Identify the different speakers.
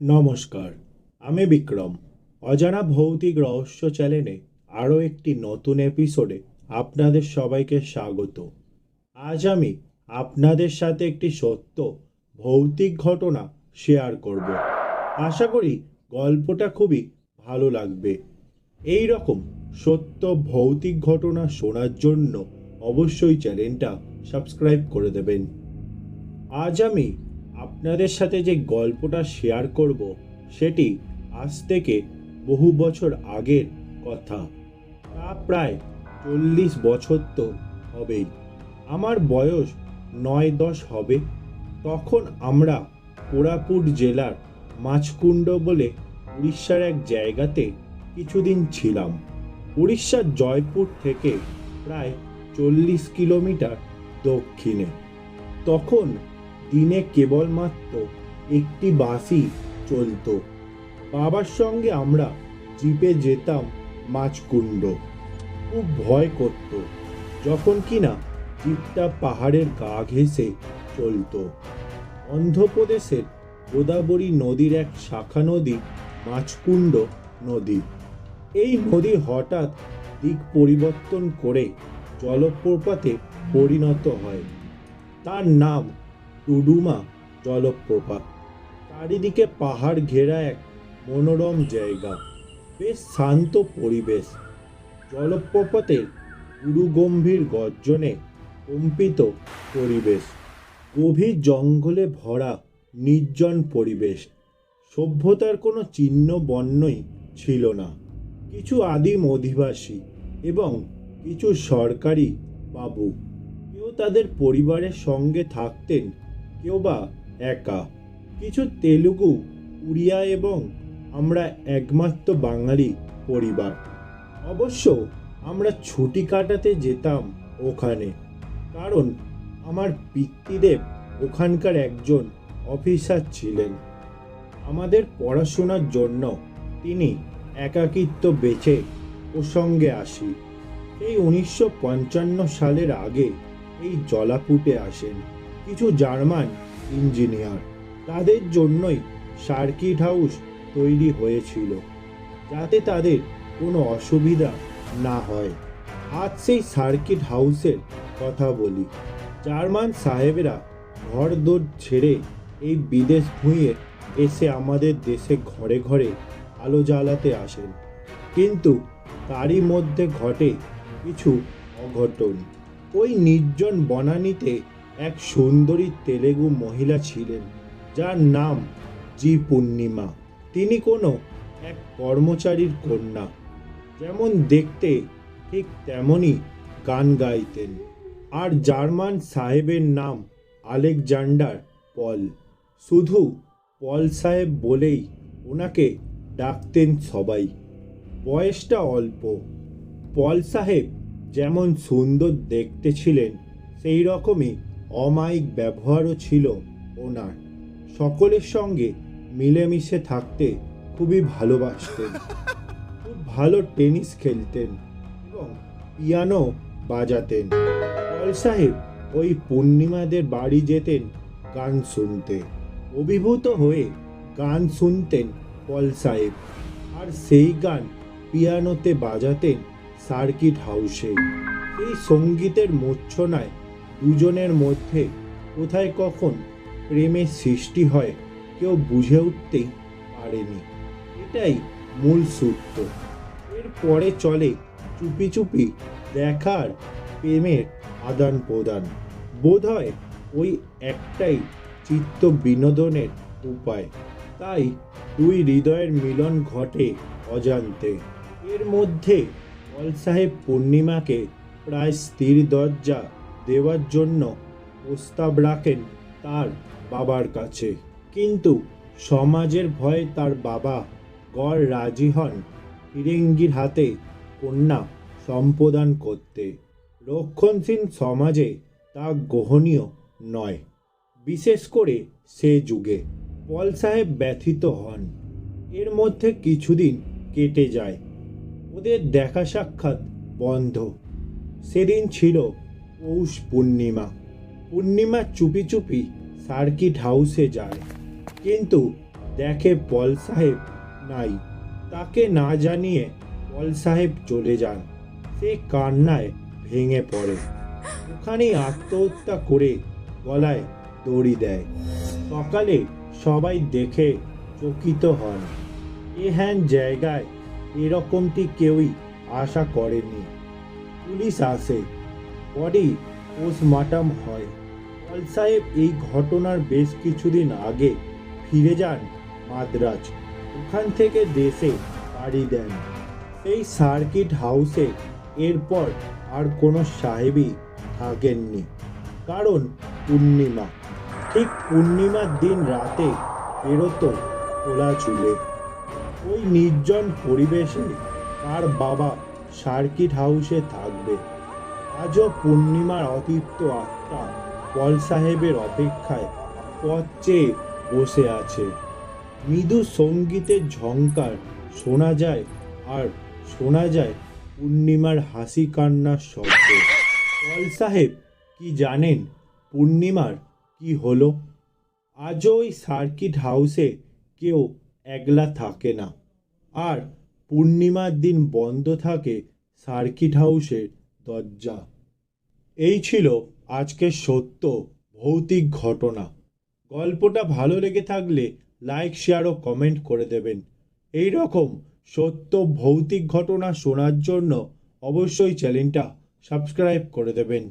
Speaker 1: নমস্কার, আমি বিক্রম। অজানা ভৌতিক রহস্য চ্যানেলে আরও একটি নতুন এপিসোডে আপনাদের সবাইকে স্বাগত। আজ আমি আপনাদের সাথে একটি সত্য, ভৌতিক ঘটনা শেয়ার করব। আশা করি গল্পটা খুবই ভালো লাগবে। এই রকম সত্য, ভৌতিক ঘটনা শোনার জন্য অবশ্যই চ্যানেলটা সাবস্ক্রাইব করে দেবেন। আজ আমি আপনাদের সাথে যে গল্পটা শেয়ার করব, সেটি আজ থেকে বহু বছর আগের কথা। তা প্রায় চল্লিশ বছর তো হবেই। আমার বয়স নয় দশ হবে। তখন আমরা কোরাপুট জেলার মাছকুণ্ড বলে উড়িষ্যার এক জায়গাতে কিছুদিন ছিলাম। উড়িষ্যার জয়পুর থেকে প্রায় চল্লিশ কিলোমিটার দক্ষিণে। তখন দিনে কেবলমাত্র একটি বাসই চলতো। বাবার সঙ্গে আমরা জিপে যেতাম মাছকুণ্ড। খুব ভয় করত, যখন কিনা জিপটা পাহাড়ের গা ঘেঁষে চলতো। অন্ধ্রপ্রদেশের গোদাবরী নদীর এক শাখা নদী, মাছকুণ্ড নদী। এই নদী হঠাৎ দিক পরিবর্তন করে জলপ্রপাতে পরিণত হয়। তার নাম টুডুমা জলপ্রপাত চারিদিকে পাহাড় ঘেরা এক মনোরম জায়গা। বেশ শান্ত পরিবেশ। জলপ্রপাতের গুরুগম্ভীর গর্জনে কম্পিত পরিবেশ। গভীর জঙ্গলে ভরা নির্জন পরিবেশ। সভ্যতার কোনো চিহ্ন বর্ণই ছিল না। কিছু আদিম অধিবাসী এবং কিছু সরকারি বাবু কেউ তাদের পরিবারের সঙ্গে থাকতেন কেউ বা একা। কিছু তেলুগু, উড়িয়া এবং আমরা একমাত্র বাঙালি পরিবার। অবশ্য আমরা ছুটি কাটাতে যেতাম ওখানে, কারণ আমার পিতৃদেব ওখানকার একজন অফিসার ছিলেন। আমাদের পড়াশোনার জন্য তিনি একাকিত্ব বেছে ওর সঙ্গে আসি। এই উনিশশো পঞ্চান্ন সালের আগে এই জলাপুটে আসেন। কিছু জার্মান ইঞ্জিনিয়ার। তাদের জন্যই সার্কিট হাউস তৈরি হয়েছিল, যাতে তাদের কোনো অসুবিধা না হয়। আজ সেই সার্কিট হাউসের কথা বলি। জার্মান সাহেবেরা ঘর দোর ছেড়ে এই বিদেশ ভুঁইয়ে এসে আমাদের দেশে ঘরে ঘরে আলো জ্বালাতে আসেন। কিন্তু তারই মধ্যে ঘটে কিছু অঘটন। ওই নির্জন বনানীতে এক সুন্দরী তেলেগু মহিলা ছিলেন, যার নাম জি পূর্ণিমা তিনি কোনো এক কর্মচারীর কন্যা। যেমন দেখতে ঠিক তেমনই গান গাইতেন। আর জার্মান সাহেবের নাম আলেকজান্ডার পল। শুধু পল সাহেব বলেই ওনাকে ডাকতেন সবাই। বয়সটা অল্প। পল সাহেব যেমন সুন্দর দেখতে ছিলেন সেই রকমই অমায়িক ব্যবহারও ছিল ওনার। সকলের সঙ্গে মিলেমিশে থাকতে খুবই ভালোবাসতেন। খুব ভালো টেনিস খেলতেন এবং পিয়ানো বাজাতেন। পল সাহেব ওই পূর্ণিমাদের বাড়ি যেতেন গান শুনতে। অভিভূত হয়ে গান শুনতেন পল সাহেব। আর সেই গান পিয়ানোতে বাজাতেন সার্কিট হাউসে। এই সঙ্গীতের মূর্ছনায় দুজনের মধ্যে কোথায় কখন প্রেমের সৃষ্টি হয় কেউ বুঝে উঠতেই পারেনি। এটাই মূল সূত্র। এরপরে চলে চুপি চুপি দেখার প্রেমের আদান প্রদান বোধ হয় ওই একটাই চিত্ত বিনোদনের উপায়। তাই দুই হৃদয়ের মিলন ঘটে অজান্তে। এর মধ্যে পল সাহেব পূর্ণিমাকে প্রায় স্থির দরজা দেওয়ার জন্য প্রস্তাব রাখেন তার বাবার কাছে। কিন্তু সমাজের ভয়ে তার বাবা গড় রাজি হন ফিরেঙ্গির হাতে কন্যা সম্প্রদান করতে। রক্ষণশীল সমাজে তা গ্রহণীয় নয়। বিশেষ করে সে যুগে পল সাহেব ব্যথিত হন। এর মধ্যে কিছুদিন কেটে যায়। ওদের দেখা সাক্ষাৎ বন্ধ। সেদিন ছিল পৌষ পূর্ণিমা। পূর্ণিমা চুপি চুপি সার্কিট হাউসে যায়। কিন্তু দেখে পল সাহেব নাই। তাকে না জানিয়ে পল সাহেব চলে যান। সে কান্নায় ভেঙে পড়ে। ওখানেই আত্মহত্যা করে গলায় দড়ি দেয়। সকালে সবাই দেখে চকিত হন। এ হ্যান জায়গায় এরকমটি কেউই আশা করেনি। পুলিশ আসে। বডি পোস্টমার্টাম হয়। পল সাহেব এই ঘটনার বেশ কিছুদিন আগে ফিরে যান মাদ্রাজ। ওখান থেকে দেশে পাড়ি দেন। সেই সার্কিট হাউসে এরপর আর কোনো সাহেবই থাকেননি। কারণ পূর্ণিমা। ঠিক পূর্ণিমার দিন রাতে বেরোতো খোলা চুলে। ওই নির্জন পরিবেশে তার বাবা সার্কিট হাউসে থাকবে। আজও পূর্ণিমার অতীপ্ত আত্মা পল সাহেবের অপেক্ষায় পথ চেয়ে বসে আছে। মৃদু সঙ্গীতের ঝঙ্কার শোনা যায় আর শোনা যায় পূর্ণিমার হাসি কান্নার শব্দ। পল সাহেব কি জানেন পূর্ণিমার কি হলো? আজও ওই সার্কিট হাউসে কেউ একলা থাকে না। আর পূর্ণিমার দিন বন্ধ থাকে সার্কিট হাউসের দরজা। এই ছিল আজকের সত্য ভৌতিক ঘটনা। গল্পটা ভালো লেগে থাকলে লাইক, শেয়ার ও কমেন্ট করে দেবেন। এই রকম সত্য ভৌতিক ঘটনা শোনার জন্য অবশ্যই চ্যানেলটা সাবস্ক্রাইব করে দেবেন।